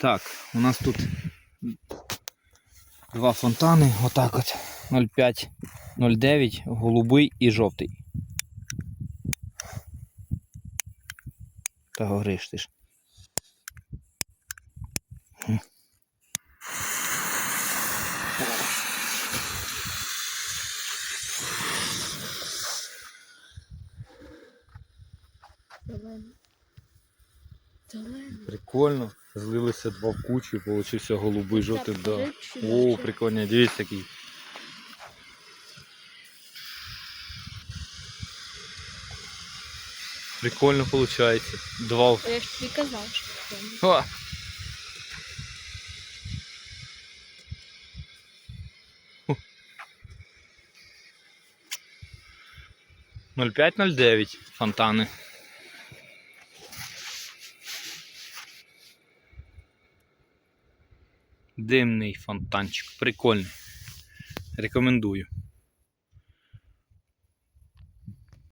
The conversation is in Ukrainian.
Так, у нас тут два фонтани, отак от 0,5, 0,9, голубий і жовтий. Та гориш ти ж. М. Прикольно. Злилися два в кучу, получився голубий, жовтий. Да. О, прикольно, дивіться який. Прикольно виходить. Два. в- Я ж тобі казав, що прикольно. О! Ху. 0,5-0,9 фонтани. Димний фонтанчик. Прикольний. Рекомендую.